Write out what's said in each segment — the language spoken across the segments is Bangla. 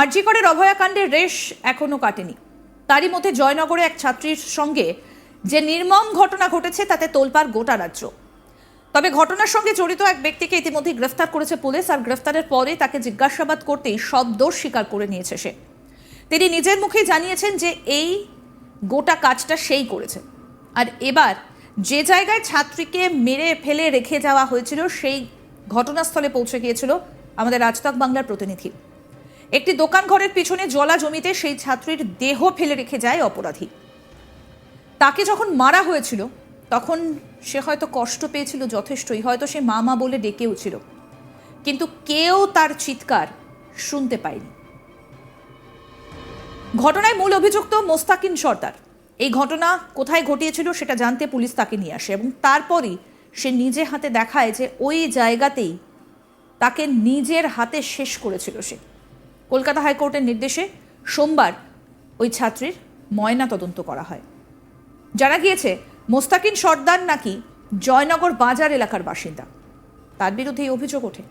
আরজিকরের অভয়াকাণ্ডের রেশ এখনও কাটেনি। তারই মধ্যে জয়নগরে এক ছাত্রীর সঙ্গে যে নির্মম ঘটনা ঘটেছে তাতে তোলপাড় গোটা রাজ্য। তবে ঘটনার সঙ্গে জড়িত এক ব্যক্তিকে ইতিমধ্যে গ্রেফতার করেছে পুলিশ আর গ্রেফতারের পরে তাকে জিজ্ঞাসাবাদ করতেই সব দোষ স্বীকার করে নিয়েছে সে। তিনি নিজের মুখেই জানিয়েছেন যে এই গোটা কাজটা সেই করেছে। আর এবার যে জায়গায় ছাত্রীকে মেরে ফেলে রেখে যাওয়া হয়েছিল, সেই ঘটনাস্থলে পৌঁছে গিয়েছিল আমাদের রাজতক বাংলার প্রতিনিধি। একটি দোকান ঘরের পিছনে জলা জমিতে সেই ছাত্রীর দেহ ফেলে রেখে যায় অপরাধী। তাকে যখন মারা হয়েছিল, তখন সে হয়তো কষ্ট পেয়েছিল যথেষ্টই, হয়তো সে মা মা বলে ডেকেও ছিল। কিন্তু কেউ তার চিৎকার শুনতে পায়নি। ঘটনায় মূল অভিযুক্ত মোস্তাকিন সর্দার। এই ঘটনা কোথায় ঘটিয়েছিল সেটা জানতে পুলিশ তাকে নিয়ে আসে এবং তারপরই সে নিজে হাতে দেখায় যে ওই জায়গাতেই তাকে নিজের হাতে শেষ করেছিল সে। কলকাতা হাইকোর্টের নির্দেশে সোমবার ওই ছাত্রীর ময়না তদন্ত করা হয়। জানা গিয়েছে, মোস্তাকিন সর্দার নাকি জয়নগর বাজার এলাকার বাসিন্দা। তার বিরুদ্ধে এই অভিযোগ ওঠে।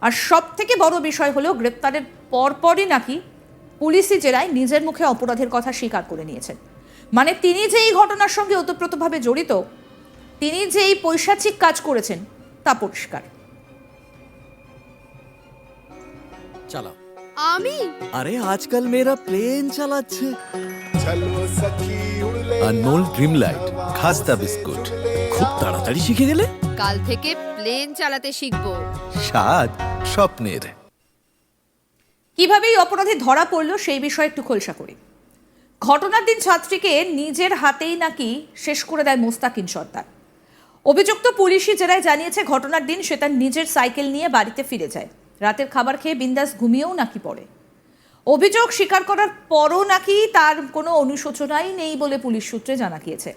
আর সব থেকে বড় বিষয় হলো, গ্রেপ্তারের পরপরই নাকি পুলিশি জেরায় নিজের মুখে অপরাধের কথা স্বীকার করে নিয়েছেন। মানে তিনি যে এই ঘটনার সঙ্গে ওতপ্রোতভাবে জড়িত, তিনি যে এই পৈশাচিক কাজ করেছেন, তা পরিষ্কার। চালাও। আমি? আরে আজকাল মেয়েরা প্লেন চালাচ্ছে। চলো সখী ড্রিম লাইট খাস্তা বিস্কুট খুব তাড়াতাড়ি শিখে গেলে? কাল থেকে প্লেন চালাতে শিখব। স্বাদ স্বপ্নের। কীভাবে এই অপরাধী ধরা পড়ল সেই বিষয়ে একটু খোলসা করি। ঘটনার দিন ছাত্রীকে নিজের হাতেই নাকি শেষ করে দেয় মোস্তাকিন সর্দার। অভিযুক্ত পুলিশি জেলায় জানিয়েছে ঘটনার দিন সে তার নিজের সাইকেল নিয়ে বাড়িতে ফিরে যায়। রাতের খাবার খেয়ে বিন্দাস ঘুমিয়েও নাকি পড়ে। অভিযোগ স্বীকার করার পরও নাকি তার কোনো অনুশোচনাই নেই বলে পুলিশ সূত্রে জানা গিয়েছে।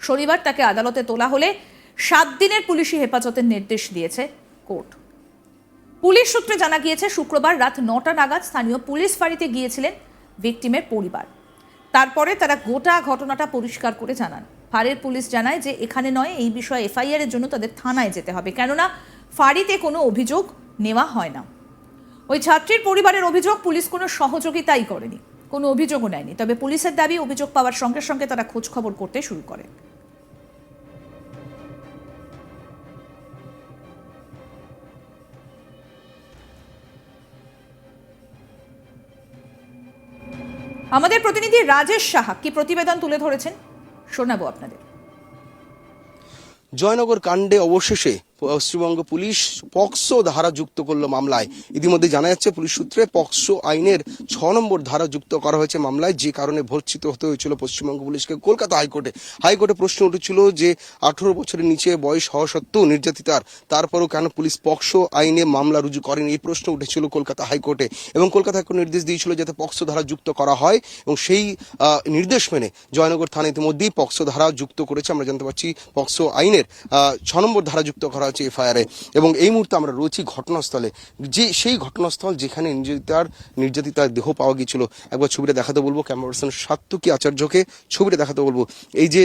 শনিবার তাকে আদালতে তোলা হলে সাত দিনের পুলিশি হেফাজতের নির্দেশ দিয়েছে কোর্ট। পুলিশ সূত্রে জানা গিয়েছে, শুক্রবার রাত নটা নাগাদ স্থানীয় পুলিশ ফাঁড়িতে গিয়েছিলেন ভিকটিমের পরিবার। তারপরে তারা গোটা ঘটনাটা পরিষ্কার করে জানান। ফাঁড়ির পুলিশ জানায় যে এখানে নয়, এই বিষয়ে এফআইআর এর জন্য তাদের থানায় যেতে হবে। কেননা ফাঁড়িতে কোনো অভিযোগ নেওয়া হয় না। ওই ছাত্রীর পরিবারের অভিযোগ পুলিশ কোনো সহযোগিতাই করেনি। কোনো অভিযোগও নেয়নি। তবে পুলিশের দাবি, অভিযোগ পাওয়ার সঙ্গে সঙ্গে তারা খোঁজ খবর করতে শুরু করে। আমাদের প্রতিনিধি রাজেশ সাহা কি প্রতিবেদন তুলে ধরেছেন? শোনাবো আপনাদের। জয়নগর কাণ্ডে অবশেষে পশ্চিমবঙ্গ পুলিশ পক্সো ধারা যুক্ত করল মামলায়। ইতিমধ্যে জানা যাচ্ছে, পুলিশ সূত্রে পক্সো আইনের ছ নম্বর ধারা যুক্ত করা হয়েছে মামলায়, যে কারণে ভর্তিত হতে হয়েছিল পশ্চিমবঙ্গ পুলিশকে। কলকাতা হাইকোর্টে হাইকোর্টে প্রশ্ন উঠেছিল যে আঠারো বছরের নিচে বয়স হওয়া সত্ত্বেও নির্যাতিতার। তারপরও কেন পুলিশ পক্সো আইনে মামলা রুজু করেনি? এই প্রশ্ন উঠেছিল কলকাতা হাইকোর্টে। এবং কলকাতা হাইকোর্ট নির্দেশ দিয়েছিল যাতে পক্সো ধারা যুক্ত করা হয় এবং সেই নির্দেশ মেনে জয়নগর থানা ইতিমধ্যেই পক্সো ধারা যুক্ত করেছে। আমরা জানতে পারছি, পক্সো আইনের ছ নম্বর ধারা যুক্ত করা হয়েছে এফআইআরে। এবং এই মুহূর্তে আমরা রয়েছি ঘটনাস্থলে। যে সেই ঘটনাস্থল যেখানে নির্যাতিতার নির্যাতিতার দেহ পাওয়া গিয়েছিল, একবার ছবিটা দেখাতে বলব। ক্যামেরা পার্সন সাত্তুকি আচার্যকে ছবিটা দেখাতে বলব। এই যে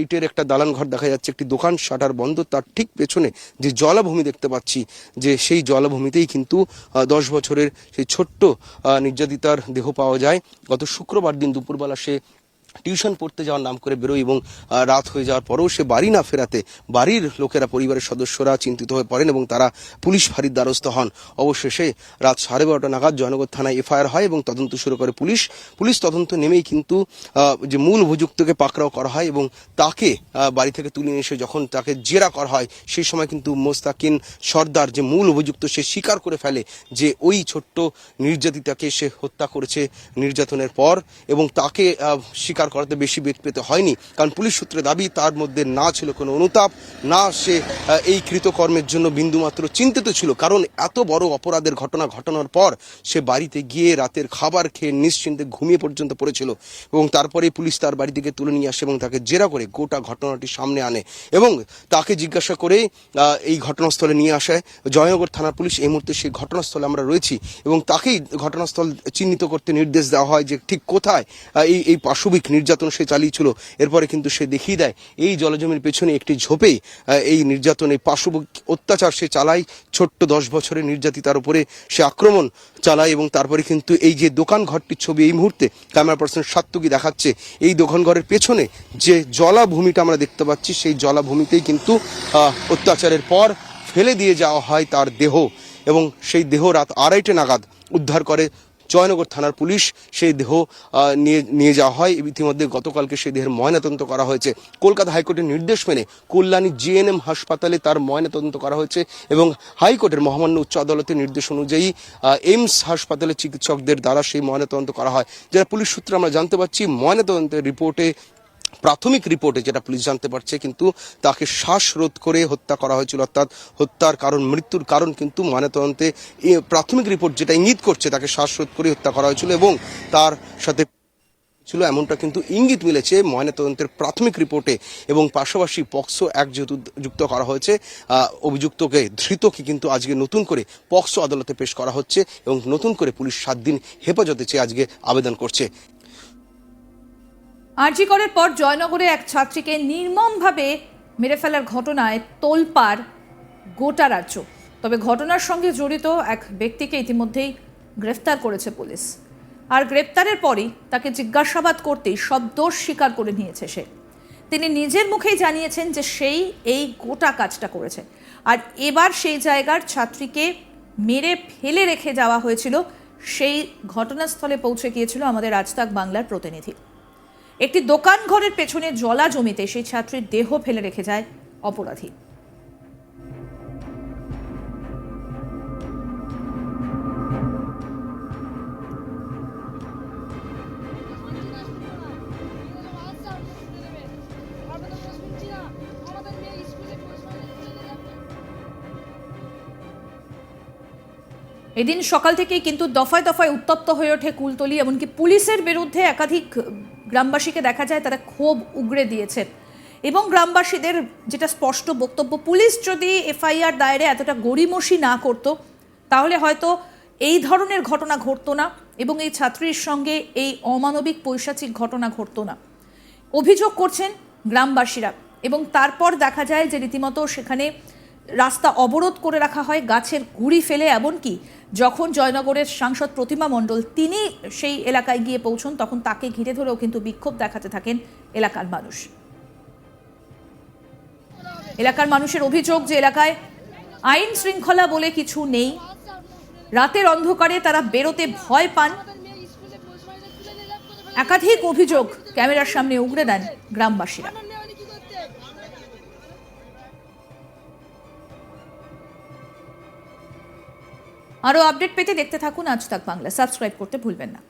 এইটার একটা দালান ঘর দেখা যাচ্ছে, একটি দোকান, শাটার বন্ধ তার ঠিক পেছনে যে জলাভূমি দেখতে পাচ্ছি, যে সেই জলাভূমিতেই কিন্তু দশ বছরের সেই ছোট্ট নির্যাতিতার দেহ পাওয়া যায়। গত শুক্রবার দিন দুপুরবেলা সে টিউশন পড়তে যাওয়ার নাম করে বেরোয় এবং রাত হয়ে যাওয়ার পরেও সে বাড়ি না ফেরাতে বাড়ির লোকেরা পরিবারের সদস্যরা চিন্তিত হয়ে পড়েন এবং তারা পুলিশ ফাঁড়ির দ্বারস্থ হন। অবশেষে রাত সাড়ে বারোটা নাগাদ জয়নগর থানায় এফআইআর হয় এবং তদন্ত শুরু করে পুলিশ। পুলিশ তদন্ত নেমেই কিন্তু যে মূল অভিযুক্তকে পাকড়াও করা হয় এবং তাকে বাড়ি থেকে তুলে এসে যখন তাকে জেরা করা হয় সেই সময় কিন্তু মোস্তাকিন সর্দার যে মূল অভিযুক্ত সে স্বীকার করে ফেলে যে ওই ছোট্ট নির্যাতিতাকে সে হত্যা করেছে নির্যাতনের পর এবং তাকে আহ, স্বীকার করাতে বেশি বেগ পেতে হয়নি। কারণ পুলিশ সূত্রে দাবি, তার মধ্যে না ছিল কোনো অনুতাপ, না সে এই কৃতকর্মের জন্য বিন্দুমাত্র চিন্তিত ছিল। কারণ এত বড় অপরাধের ঘটনা ঘটানোর পর সে বাড়িতে গিয়ে রাতের খাবার খেয়ে নিশ্চিন্তে ঘুমিয়ে পর্যন্ত পড়েছিল এবং তারপরে পুলিশ তার বাড়ি থেকে তুলে নিয়ে আসে এবং তাকে জেরা করে গোটা ঘটনাটি সামনে আনে এবং তাকে জিজ্ঞাসা করে এই ঘটনাস্থলে নিয়ে আসে। জয়নগর থানার পুলিশ এই মুহূর্তে সেই ঘটনাস্থলে আমরা রয়েছি এবং তাকেই ঘটনাস্থল চিহ্নিত করতে নির্দেশ দেওয়া হয় যে ঠিক কোথায় এই এই পাশবিক নির্যাতন সে চালিয়েছিল। এরপরে কিন্তু সে দেখিয়ে দেয়, এই জলজমির পেছনে একটি ঝোপে এই নির্যাতন এই পাশব অত্যাচার সে চালায়, ছোট্ট দশ বছরের নির্যাতিতার উপরে সে আক্রমণ চালায় এবং তারপরে কিন্তু এই যে দোকান ঘরটির ছবি এই মুহূর্তে ক্যামেরা পার্সন সাত্তুকি দেখাচ্ছে, এই দোকান ঘরের পেছনে যে জলাভূমিটা আমরা দেখতে পাচ্ছি, সেই জলাভূমিতেই কিন্তু অত্যাচারের পর ফেলে দিয়ে যাওয়া হয় তার দেহ এবং সেই দেহ রাত আড়াইটে নাগাদ উদ্ধার করে জয়নগর থানার পুলিশ সেই দেহ নিয়ে নিয়ে যাওয়া হয়। ইতিমধ্যে গতকালকে সেই দেহের ময়নাতদন্ত করা হয়েছে। কলকাতা হাইকোর্টের নির্দেশ মেনে কল্যাণী জিএনএম হাসপাতালে তার ময়নাতদন্ত করা হয়েছে এবং হাইকোর্টের মহামান্য উচ্চ আদালতের নির্দেশ অনুযায়ী এইমস হাসপাতালে চিকিৎসকদের দ্বারা সেই ময়নাতদন্ত করা হয়। যারা পুলিশ সূত্রে আমরা জানতে পারছি, ময়নাতদন্তের রিপোর্টে প্রাথমিক রিপোর্টে যেটা পুলিশ জানতে পারছে কিন্তু তাকে শ্বাসরোধ করে হত্যা করা হয়েছিল, অর্থাৎ হত্যার কারণ, মৃত্যুর কারণ কিন্তু ময়নাতদন্তে প্রাথমিক রিপোর্ট যেটা ইঙ্গিত করছে তাকে শ্বাসরোধ করে হত্যা করা হয়েছিল এবং তার সাথে ছিল এমনটা কিন্তু ইঙ্গিত মিলেছে ময়নাতদন্তের প্রাথমিক রিপোর্টে এবং পাশাপাশি পক্সো এক যেহেতু যুক্ত করা হয়েছে অভিযুক্তকে ধৃতকে কিন্তু আজকে নতুন করে পক্সো আদালতে পেশ করা হচ্ছে এবং নতুন করে পুলিশ সাত দিন হেফাজতে চেয়ে আজকে আবেদন করছে। আরজি করার পর জয়নগরে এক ছাত্রীকে নির্মমভাবে মেরে ফেলার ঘটনায় তোলপাড় গোটা রাজ্য। তবে ঘটনার সঙ্গে জড়িত এক ব্যক্তিকে ইতিমধ্যেই গ্রেফতার করেছে পুলিশ। আর গ্রেপ্তারের পরই তাকে জিজ্ঞাসাবাদ করতেই সব দোষ স্বীকার করে নিয়েছে সে। তিনি নিজের মুখেই জানিয়েছেন যে সেই এই গোটা কাজটা করেছে। আর এবার সেই জায়গার ছাত্রীকে মেরে ফেলে রেখে যাওয়া হয়েছিল, সেই ঘটনাস্থলে পৌঁছে গিয়েছিল আমাদের আজতাক বাংলার প্রতিনিধি। একটি দোকান ঘরের পেছনে জলা জমিতে সেই ছাত্রীর দেহ ফেলে রেখে যায় অপরাধী। এদিন সকাল থেকেই কিন্তু দফায় দফায় উত্তপ্ত হয়ে ওঠে কুলতলি, এমনকি পুলিশের বিরুদ্ধে একাধিক গ্রামবাসীকে দেখা যায় তারা ক্ষোভ উগড়ে দিয়েছেন এবং গ্রামবাসীদের যেটা স্পষ্ট বক্তব্য, পুলিশ যদি এফআইআর দায়েরে এতটা গড়িমসি না করত, তাহলে হয়তো এই ধরনের ঘটনা ঘটতো না এবং এই ছাত্রীর সঙ্গে এই অমানবিক পৈশাচিক ঘটনা ঘটতো না। অভিযোগ করছেন গ্রামবাসীরা এবং তারপর দেখা যায় যে রীতিমতো সেখানে রাস্তা অবরোধ করে রাখা হয়, গাছের গুড়ি ফেলে, এমনকি যখন জয়নগরের সাংসদ প্রতিমা মণ্ডল তিনি সেই এলাকায় গিয়ে পৌঁছন, তখন তাকে ঘিরে ধরেও কিন্তু বিক্ষোভ দেখাতে থাকেন এলাকার মানুষ। এলাকার মানুষের অভিযোগ যে এলাকায় আইন শৃঙ্খলা বলে কিছু নেই। রাতের অন্ধকারে তারা বেরোতে ভয় পান। একাধিক অভিযোগ ক্যামেরার সামনে উগড়ে দেন গ্রামবাসীরা। আরও আপডেট পেতে দেখতে থাকুন আজ তাক বাংলা। সাবস্ক্রাইব করতে ভুলবেন না।